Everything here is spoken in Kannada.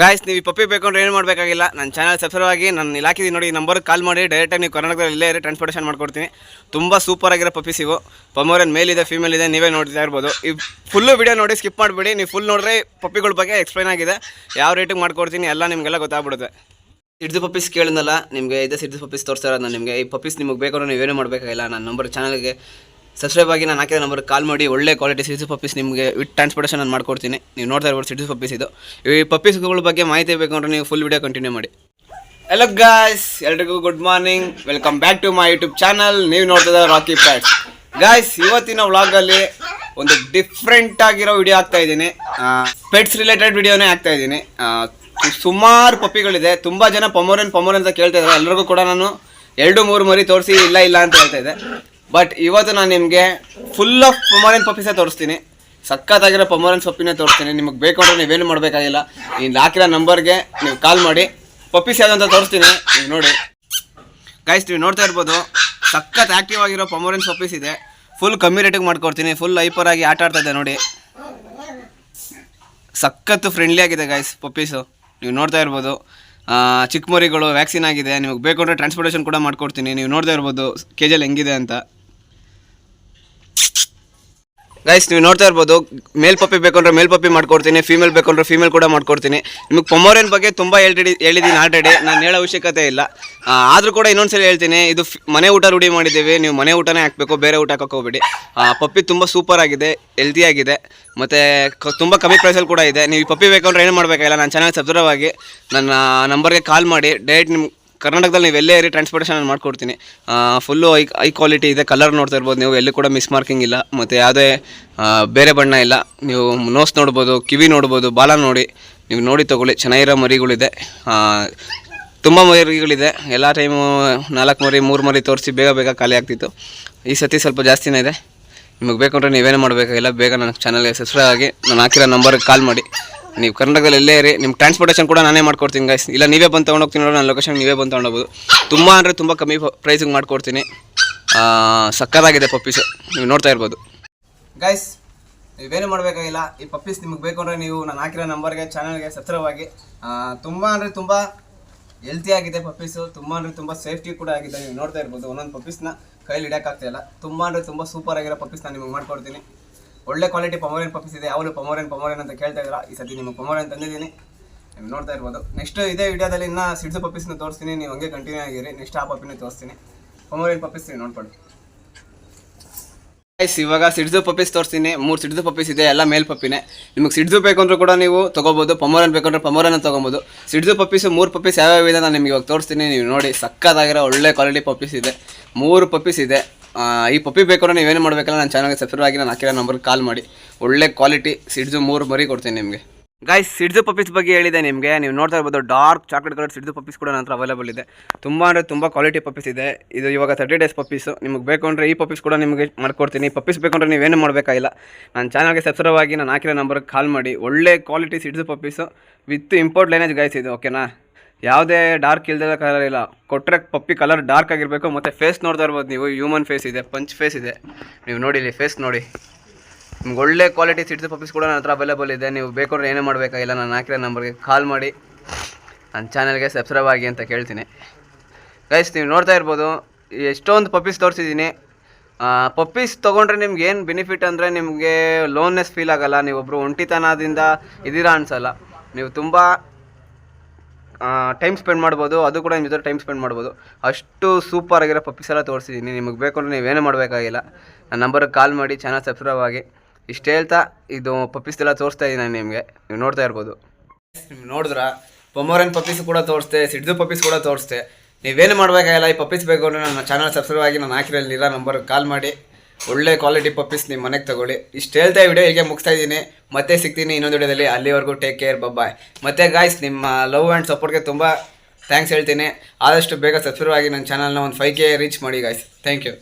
ಗಾಯ್ಸ್ ನೀವು ಪಪ್ಪಿ ಬೇಕು ಅಂದ್ರೆ ಏನು ಮಾಡಬೇಕಾಗಿಲ್ಲ. ನನ್ನ ಚಾನಲ್ ಸಬ್ಸ್ಕ್ರೈಬ್ ಆಗಿ, ನಾನು ಇಲಾಖೆ ನೋಡಿ, ಈ ನಂಬರ್ಗೆ ಕಾಲ್ ಮಾಡಿ ಡೈರೆಕ್ಟಾಗಿ ನೀವು ಕರ್ನಾಟಕದಲ್ಲಿ ಇಲ್ಲೇ ಇರೋ ಟ್ರಾನ್ಸ್ಪೋರ್ಟೇಷನ್ ಮಾಡ್ಕೊಡ್ತೀನಿ. ತುಂಬ ಸೂಪರ್ ಆಗಿರೋ ಪಪ್ಪೀಸ್ ಇವು. ಪಮೋರನ್ ಮೇಲ್ ಇದೆ ಫೀಮೇಲ್ ಇದೆ, ನೀವೇ ನೋಡ್ತಾ ಇರ್ಬೋದು. ಈ ಫುಲ್ಲು ವಿಡಿಯೋ ನೋಡಿ ಸ್ಕಿಪ್ ಮಾಡಿಬಿಡಿ. ನೀವು ಫುಲ್ ನೋಡಿದ್ರೆ ಪಪ್ಪಿಗಳ ಬಗ್ಗೆ ಎಕ್ಸ್ಪ್ಲೈನ್ ಆಗಿದೆ. ಯಾವ ರೇಟಿಗೆ ಮಾಡ್ಕೊಡ್ತೀನಿ, ಎಲ್ಲ ನಿಮಗೆಲ್ಲ ಗೊತ್ತಾಗ್ಬಿಡುತ್ತೆ. ಸಿಡ್ದು ಪಪ್ಪೀಸ್ ಕೇಳಿದ್ನಲ್ಲ, ನಿಮಗೆ ಇದೇ ಸಿಡ್ದು ಪಪ್ಪೀಸ್ ತೋರಿಸ್ತಾರೆ ನಾನು ನಿಮಗೆ ಈ ಪಪ್ಪೀಸ್ ನಿಮಗೆ ಬೇಕು ಅಂದ್ರೆ ನೀವೇನು ಮಾಡಬೇಕಾಗಿಲ್ಲ. ನನ್ನ ನಂಬರ್ ಚಾನಲ್ಗೆ ಸಬ್ಸ್ಕ್ರೈಬ್ ಆಗಿ ನಾನು ಹಾಕಿದ ನಂಬರ್ ಕಾಲ್ ಮಾಡಿ, ಒಳ್ಳೆ ಕ್ವಾಲಿಟಿ ಸಿಟಿಸ್ ಪಪ್ಪೀಸ್ ನಿಮಗೆ ವಿತ್ ಟ್ರಾನ್ಸ್ಪೋರ್ಟೇಷನ್ ನಾನು ಮಾಡ್ಕೊಡ್ತೀನಿ. ನೀವು ನೋಡ್ತಾ ಇರ್ಬೋದು ಸಿಟಿಸ್ ಪಪ್ಪೀಸ್ ಇದು. ಈ ಪಪ್ಪೀಸ್ಗಳ ಬಗ್ಗೆ ಮಾಹಿತಿ ಬೇಕು ಅಂದ್ರೆ ನೀವು ಫುಲ್ ವಿಡಿಯೋ ಕಂಟಿನ್ಯೂ ಮಾಡಿ. ಹಲೋ ಗಾಯ್ಸ್ ಎಲ್ರಿಗೂ good morning welcome back to my YouTube channel ನೀವು ನೋಡ್ತಾ ರಾಕಿ ಪ್ಯಾಟ್ಸ್ ಗಾಯ್ಸ್ ಇವತ್ತಿನ ವ್ಲಾಗಲ್ಲಿ ಒಂದು ಡಿಫ್ರೆಂಟ್ ಆಗಿರೋ ವಿಡಿಯೋ ಆಗ್ತಾ ಇದ್ದೀನಿ. ಪೆಟ್ಸ್ ರಿಲೇಟೆಡ್ ವಿಡಿಯೋನೇ ಆಗ್ತಾ ಇದ್ದೀನಿ. ಸುಮಾರು ಪಪ್ಪಿಗಳಿದೆ ತುಂಬ ಜನ ಪಮೋರನ್ ಪಮೋರನ್ ಅಂತ ಕೇಳ್ತಾ ಇದ್ದಾರೆ. ಎಲ್ರಿಗೂ ಕೂಡ ನಾನು ಎರಡು ಮೂರು ಮರಿ ತೋರಿಸಿ ಇಲ್ಲ ಇಲ್ಲ ಅಂತ ಹೇಳ್ತಾ ಇದ್ದೆ. ಬಟ್ ಇವತ್ತು ನಾನು ನಿಮಗೆ ಫುಲ್ ಆಫ್ ಪಮೋರನ್ ಪಪ್ಪೀಸೇ ತೋರಿಸ್ತೀನಿ. ಸಖತ್ತಾಗಿರೋ ಪಮೋರನ್ ಸೊಪ್ಪಿನೇ ತೋರಿಸ್ತೀನಿ. ನಿಮಗೆ ಬೇಕು ಅಂದರೆ ನೀವೇನು ಮಾಡಬೇಕಾಗಿಲ್ಲ. ನೀನು ಹಾಕಿರೋ ನಂಬರ್ಗೆ ನೀವು ಕಾಲ್ ಮಾಡಿ. ಪಪ್ಪೀಸ್ ಯಾವುದಂತ ತೋರಿಸ್ತೀನಿ. ನೀವು ನೋಡಿ. ಗಾಯ್ಸ್ ನೀವು ನೋಡ್ತಾ ಇರ್ಬೋದು, ಸಖತ್ ಆ್ಯಕ್ಟಿವ್ ಆಗಿರೋ ಪಮೋರೆನ್ಸ್ ಪಪ್ಪೀಸ್ ಇದೆ. ಫುಲ್ ಕಮ್ಮಿ ರೇಟಿಗೆ ಮಾಡ್ಕೊಡ್ತೀನಿ. ಫುಲ್ ಹೈಪರ್ ಆಗಿ ಆಟ ಆಡ್ತಾ ಇದೆ ನೋಡಿ. ಸಖತ್ತು ಫ್ರೆಂಡ್ಲಿ ಆಗಿದೆ ಗಾಯ್ಸ್ ಪಪ್ಪೀಸು ನೀವು ನೋಡ್ತಾ ಇರ್ಬೋದು. ಚಿಕ್ಕಮರಿಗಳು ಚಿಕ್ಕ ಮರಿಗಳು ವ್ಯಾಕ್ಸಿನ್ ಆಗಿದೆ. ನಿಮಗೆ ಬೇಕು ಅಂದರೆ ಟ್ರಾನ್ಸ್ಪೋರ್ಟೇಷನ್ ಕೂಡ ಮಾಡ್ಕೊಡ್ತೀನಿ. ನೀವು ನೋಡ್ತಾ ಇರ್ಬೋದು ಕೆ ಜಿಯಲ್ಲಿ ಹೆಂಗಿದೆ ಅಂತ. ಗೈಸ್ ನೀವು ನೋಡ್ತಾ ಇರ್ಬೋದು ಮೇಲ್ ಪಪ್ಪಿ ಬೇಕಂದ್ರೆ ಮೇಲ್ ಪಪ್ಪಿ ಮಾಡ್ಕೊಡ್ತೀನಿ ಫೀಮೇಲ್ ಬೇಕಂದ್ರೆ ಫೀಮೇಲ್ ಕೂಡ ಮಾಡ್ಕೊಡ್ತೀನಿ. ನಿಮಗೆ ಪೊಮೋರಿಯನ್ ಬಗ್ಗೆ ತುಂಬ ಹೇಳ್ತಿಡಿ ಹೇಳಿದ್ದೀನಿ ಆಲ್ರೆಡಿ ನಾನು ಹೇಳೋ ಅವಶ್ಯಕತೆ ಇಲ್ಲ. ಆದರೂ ಕೂಡ ಇನ್ನೊಂದ್ಸಲ ಹೇಳ್ತೀನಿ, ಇದು ಮನೆ ಊಟ ರೂಢಿ ಮಾಡಿದ್ದೀವಿ, ನೀವು ಮನೆ ಊಟನೇ ಹಾಕಬೇಕು, ಬೇರೆ ಊಟ ಹಾಕೋಬೇಡಿ ಪಪ್ಪಿ ತುಂಬ ಸೂಪರ್ ಆಗಿದೆ ಹೆಲ್ತಿ ಆಗಿದೆ, ಮತ್ತು ತುಂಬ ಕಮ್ಮಿ ಪ್ರೈಸಲ್ಲಿ ಕೂಡ ಇದೆ. ನೀವು ಈ ಪಪ್ಪಿ ಬೇಕಂದ್ರೆ ಏನು ಮಾಡಬೇಕಾಗಿಲ್ಲ, ನಾನು ಚೆನ್ನಾಗಿ ಸಬ್ಸ್ಕ್ರೈಬ್ ಆಗಿ ನನ್ನ ನಂಬರ್ಗೆ ಕಾಲ್ ಮಾಡಿ ಡೈರೆಕ್ಟ್ ನಿಮ್ಮ ಕರ್ನಾಟಕದಲ್ಲಿ ನೀವು ಎಲ್ಲೇ ಇರಿ ಟ್ರಾನ್ಸ್ಪೋರ್ಟೇಷನ್ ಮಾಡ್ಕೊಡ್ತೀನಿ. ಫುಲ್ಲು ಐ ಐ ಕ್ವಾಲಿಟಿ ಇದೆ ಕಲರ್ ನೋಡ್ತಾ ಇರ್ಬೋದು ನೀವು, ಎಲ್ಲೂ ಕೂಡ ಮಿಸ್ ಮಾರ್ಕಿಂಗ್ ಇಲ್ಲ. ಮತ್ತು ಯಾವುದೇ ಬೇರೆ ಬಣ್ಣ ಇಲ್ಲ. ನೀವು ನೋಸ್ ನೋಡ್ಬೋದು, ಕಿವಿ ನೋಡ್ಬೋದು, ಬಾಲ ನೋಡಿ, ನೀವು ನೋಡಿ ತೊಗೊಳ್ಳಿ. ಚೆನ್ನಾಗಿರೋ ಮರಿಗಳಿದೆ. ತುಂಬ ಮರಿಗಳಿದೆ. ಎಲ್ಲ ಟೈಮು ನಾಲ್ಕು ಮರಿ, ಮೂರು ಮರಿ ತೋರಿಸಿ ಬೇಗ ಬೇಗ ಖಾಲಿ ಆಗ್ತಿತ್ತು. ಈ ಸತಿ ಸ್ವಲ್ಪ ಜಾಸ್ತಿನೇ ಇದೆ. ನಿಮಗೆ ಬೇಕಂದ್ರೆ ನೀವೇನು ಮಾಡಬೇಕಾಗಿಲ್ಲ. ಬೇಗ ನನ್ನ ಚಾನಲ್ಗೆ ಸಬ್ಸ್ಕ್ರೈಬ್ ಆಗಿ, ನಾನು ಹಾಕಿರೋ ನಂಬರ್ಗೆ ಕಾಲ್ ಮಾಡಿ. ನೀವು ಕರ್ನಾಟಕದಲ್ಲಿ ಎಲ್ಲೇ ಇರಿ ನಿಮ್ಮ ಟ್ರಾನ್ಸ್ಪೋರ್ಟೇಷನ್ ಕೂಡ ನಾನೇ ಮಾಡ್ಕೊಡ್ತೀನಿ ಗೈಸ್ ಇಲ್ಲ, ನೀವೇ ಬಂದು ತೊಗೊಂಡೋಗ್ತೀನಿ ನನ್ನ ಲೊಕೇಶನ್ ನೀವೇ ಬಂದು ತೊಗೊಂಡೋಗ್ಬೋದು ತುಂಬ ಅಂದರೆ ತುಂಬ ಕಮ್ಮಿ ಪ್ರೈಸಿಗೆ ಮಾಡ್ಕೊಡ್ತೀನಿ. ಸಕ್ಕತ್ತಾಗಿದೆ ಪಪ್ಪೀಸು ನೀವು ನೋಡ್ತಾ ಇರ್ಬೋದು. ಗೈಸ್ ನೀವೇನು ಮಾಡಬೇಕಾಗಿಲ್ಲ, ಈ ಪಪ್ಪೀಸ್ ನಿಮಗೆ ಬೇಕು ಅಂದರೆ ನೀವು ನಾನು ಹಾಕಿರೋ ನಂಬರ್ಗೆ ಚಾನಲ್ಗೆ ಸತ್ರವಾಗಿ ತುಂಬ ಅಂದರೆ ತುಂಬ ಹೆಲ್ತಿ ಆಗಿದೆ ಪಪ್ಪೀಸು ತುಂಬ ಅಂದರೆ ತುಂಬ ಸೇಫ್ಟಿ ಕೂಡ ಆಗಿದೆ. ನೀವು ನೋಡ್ತಾ ಇರ್ಬೋದು, ಒಂದೊಂದು ಪಪ್ಪೀಸ್ನ ಕೈಲಿ ಹಿಡಿಯೋಕ್ಕಾಗ್ತಾಯಿಲ್ಲ ತುಂಬ ಅಂದರೆ ತುಂಬ ಸೂಪರ್ ಆಗಿರೋ ಪಪ್ಪೀಸ್ನ ನಾನು ನಿಮಗೆ ಮಾಡ್ಕೊಡ್ತೀನಿ. ಒಳ್ಳೆ ಕ್ವಾಲಿಟಿ ಪಮೋರಿಯನ್ ಪಪ್ಪೀಸ್ ಇದೆ. ಯಾವಾಗಲೂ ಪಮೋರಿಯನ್ ಪಮೋರಿಯನ್ ಅಂತ ಕೇಳ್ತಾ ಇದ್ದೀರಾ? ಈ ಸತಿ ನಿಮಗೆ ಪಮೋರಿಯನ್ ತಂದಿದ್ದೀನಿ. ನೀವು ನೋಡ್ತಾ ಇರ್ಬೋದು. ನೆಕ್ಸ್ಟ್ ಇದೇ ವಿಡಿಯೋದಲ್ಲಿ ಇನ್ನೂ ಸಿಡ್ಸು ಪಪ್ಪೀಸ್ನ ತೋರಿಸ್ತೀನಿ. ನೀವು ಹಂಗೆ ಕಂಟಿನ್ಯೂ ಆಗಿರಿ. ನೆಕ್ಸ್ಟ್ ಆ ಪಪ್ಪಿನ ತೋರಿಸ್ತೀನಿ. ಪಮೋರಿಯನ್ ಪಪ್ಪೀಸ್ ನೀವು ನೋಡ್ಕೊಳ್ಳಿ. ಐಸ್ ಇವಾಗ ಸಿಡ್ಸು ಪಪ್ಪೀಸ್ ತೋರಿಸ್ತೀನಿ. ಮೂರು ಸಿಡ್ಸು ಪಪ್ಪೀಸ್ ಇದೆ. ಎಲ್ಲ ಮೇಲ್ ಪಪ್ಪಿನೇ ನಿಮಗೆ ಸಿಡ್ಸು ಬೇಕು ಅಂದ್ರೂ ಕೂಡ ನೀವು ತೊಗೋಬೋದು. ಪಮೋರನ್ ಬೇಕಂದ್ರೆ ಪಮೋರನ್ನ ತೊಗೊಬೋದು. ಸಿಡ್ಸು ಪಪ್ಪೀಸು ಮೂರು ಪಪ್ಪೀಸ್ ಯಾವ್ಯಾವ ಇದೆ ನಾನು ನಿಮಗೆ ಇವಾಗ ತೋರಿಸ್ತೀನಿ. ನೀವು ನೋಡಿ, ಸಕ್ಕತ್ತಾಗಿರೋ ಒಳ್ಳೆ ಕ್ವಾಲಿಟಿ ಪಪ್ಪೀಸ್ ಇದೆ. ಮೂರು ಪಪ್ಪೀಸ್ ಇದೆ. ಈ ಪಪ್ಪಿ ಬೇಕು ಅಂದ್ರೆ ನೀವೇನು ಮಾಡಬೇಕಲ್ಲ ನನ್ನ ಚಾನಲ್ಗೆ ಸಬ್ಸ್ಕ್ರೈಬ್ ಆಗಿ ನಾನು ಹಾಕಿರೋ ನಂಬರ್ಗೆ ಕಾಲ್ ಮಾಡಿ. ಒಳ್ಳೆ ಕ್ವಾಲಿಟಿ ಸಿಡ್ಜು ಮೂರು ಮರಿ ಕೊಡ್ತೀನಿ ನಿಮಗೆ. ಗಾಯ್ಸ್ ಸಿಡ್ಜು ಪಪ್ಪೀಸ್ ಬಗ್ಗೆ ಹೇಳಿದೆ ನಿಮಗೆ. ನೀವು ನೋಡ್ತಾ ಇರ್ಬೋದು dark chocolate colour shih tzu puppies ಕೂಡ ನನ್ನ ಅವೈಲೇಬಲ್ ಇದೆ. ತುಂಬ ಅಂದರೆ ತುಂಬ ಕ್ವಾಲಿಟಿ ಪಪ್ಪೀಸ್ ಇದೆ. ಇದು ಇವಾಗ ತರ್ಟಿ ಡೇಸ್ ಪಪ್ಪೀಸು ನಿಮಗೆ ಬೇಕು ಅಂದರೆ ಈ ಪಪ್ಪೀಸ್ ಕೂಡ ನಿಮಗೆ ಮಾಡ್ಕೊಡ್ತೀನಿ. ಪಪ್ಪೀಸ್ ಬೇಕು ಅಂದರೆ ನೀವೇನು ಮಾಡಬೇಕಾಗಿಲ್ಲ. ನನ್ನ ಚಾನಲ್ಗೆ ಸಬ್ಸ್ಕ್ರೈಬ್ ಆಗಿ ನಾನು ಹಾಕಿರೋ ನಂಬರ್ಗೆ ಕಾಲ್ ಮಾಡಿ. ಒಳ್ಳೆ quality shih tzu puppies with import lineage guys ಇದು ಓಕೆನಾ ಯಾವುದೇ ಡಾರ್ಕ್ ಇಲ್ದಿರೋ ಕಲರ್ ಇಲ್ಲ. ಕೊಟ್ಟರೆ ಪಪ್ಪಿ ಕಲರ್ ಡಾರ್ಕ್ ಆಗಿರಬೇಕು, ಮತ್ತು ಫೇಸ್ ನೋಡ್ತಾ ಇರ್ಬೋದು ನೀವು. ಹ್ಯೂಮನ್ ಫೇಸ್ ಇದೆ ಪಂಚ್ ಫೇಸ್ ಇದೆ. ನೀವು ನೋಡಿ ಇಲ್ಲಿ ಫೇಸ್ ನೋಡಿ. ನಿಮ್ಗೆ ಒಳ್ಳೆ ಕ್ವಾಲಿಟಿ ಸಿಡ್ದು ಪಪ್ಪೀಸ್ ಕೂಡ ನನ್ನ ಹತ್ರ ಅವೈಲೇಬಲ್ ಇದೆ. ನೀವು ಬೇಕಾದ್ರೆ ಏನೇ ಮಾಡಬೇಕಾಗಿಲ್ಲ ನಾನು ಹಾಕಿರೋ ನಂಬರ್ಗೆ ಕಾಲ್ ಮಾಡಿ. ನನ್ನ ಚಾನಲ್ಗೆ ಸಬ್ಸ್ಕ್ರೈಬ್ ಆಗಿ ಅಂತ ಕೇಳ್ತೀನಿ. ಗೈಸ್ ನೀವು ನೋಡ್ತಾ ಇರ್ಬೋದು, ಎಷ್ಟೊಂದು ಪಪ್ಪೀಸ್ ತೋರಿಸಿದ್ದೀನಿ. ಪಪ್ಪೀಸ್ ತೊಗೊಂಡ್ರೆ ನಿಮ್ಗೆ ಏನು ಬೆನಿಫಿಟ್ ಅಂದರೆ ನಿಮಗೆ ಲೋನ್ನೆಸ್ ಫೀಲ್ ಆಗೋಲ್ಲ. ನೀವೊಬ್ಬರು ಒಂಟಿತನದಿಂದ ಇದ್ದೀರಾ ಅನ್ಸಲ್ಲ. ನೀವು ತುಂಬ ಟೈಮ್ ಸ್ಪೆಂಡ್ ಮಾಡ್ಬೋದು, ಅದು ಕೂಡ ನಿಮ್ಮ ಜೊತೆ ಟೈಮ್ ಸ್ಪೆಂಡ್ ಮಾಡ್ಬೋದು. ಅಷ್ಟು ಸೂಪರ್ ಆಗಿರೋ ಪಪ್ಪೀಸ್ ಎಲ್ಲ ತೋರಿಸಿದ್ದೀನಿ ನಿಮಗೆ ಬೇಕು ಅಂದರೆ ನೀವೇನೇ ಮಾಡಬೇಕಾಗಿಲ್ಲ. ನನ್ನ ನಂಬರ್ಗೆ ಕಾಲ್ ಮಾಡಿ ಚಾನಲ್ ಸಬ್ಸ್ಕ್ರೈಬ್ ಆಗಿ. ಇಷ್ಟು ಹೇಳ್ತಾ, ಇದು ಪಪ್ಪೀಸ್ ಎಲ್ಲ ತೋರಿಸ್ತಾ ಇದ್ದೀನಿ ನಾನು ನಿಮಗೆ. ನೀವು ನೋಡ್ತಾ ಇರ್ಬೋದು. ನೀವು ನೋಡಿದ್ರ? ಪೊಮೋರನ್ ಪಪ್ಪೀಸ್ ಕೂಡ ತೋರಿಸ್ತೆ ಸಿಡ್ದು ಪಪ್ಪೀಸ್ ಕೂಡ ತೋರಿಸ್ತೆ ನೀವೇನು ಮಾಡಬೇಕಾಗಿಲ್ಲ, ಈ ಪಪ್ಪೀಸ್ ಬೇಕು ಅಂದರೆ ನನ್ನ ಚಾನಲ್ ಸಬ್ಸ್ಕ್ರೈಬ್ ಆಗಿ, ನಾನು ಹಾಕಿರಲಿಲ್ಲ ನಂಬರ್ಗೆ ಕಾಲ್ ಮಾಡಿ. ಒಳ್ಳೆ ಕ್ವಾಲಿಟಿ ಪಪ್ಪೀಸ್ ನಿಮ್ಮ ಮನೆಗೆ ತಗೊಳ್ಳಿ. ಇಷ್ಟು ಹೇಳ್ತಾ ವಿಡಿಯೋ ಹೀಗೆ ಮುಗಿಸ್ತಾ ಇದ್ದೀನಿ. ಮತ್ತೆ ಸಿಗ್ತೀನಿ ಇನ್ನೊಂದು ವಿಡಿಯೋದಲ್ಲಿ. ಅಲ್ಲಿವರೆಗೂ ಟೇಕ್ ಕೇರ್ ಬಾಯ್ ಮತ್ತೆ ಗಾಯ್ಸ್ ನಿಮ್ಮ ಲವ್ ಆ್ಯಂಡ್ ಸಪೋರ್ಟ್ಗೆ ತುಂಬ ಥ್ಯಾಂಕ್ಸ್ ಹೇಳ್ತೀನಿ. ಆದಷ್ಟು ಬೇಗ ಸಬ್ಸ್ಕ್ರೈಬ್ ಆಗಿ ನನ್ನ ಚಾನಲ್ನ ಒಂದು ಫೈವ್ ಕೆ ರೀಚ್ ಮಾಡಿ ಗಾಯ್ಸ್ ಥ್ಯಾಂಕ್ ಯು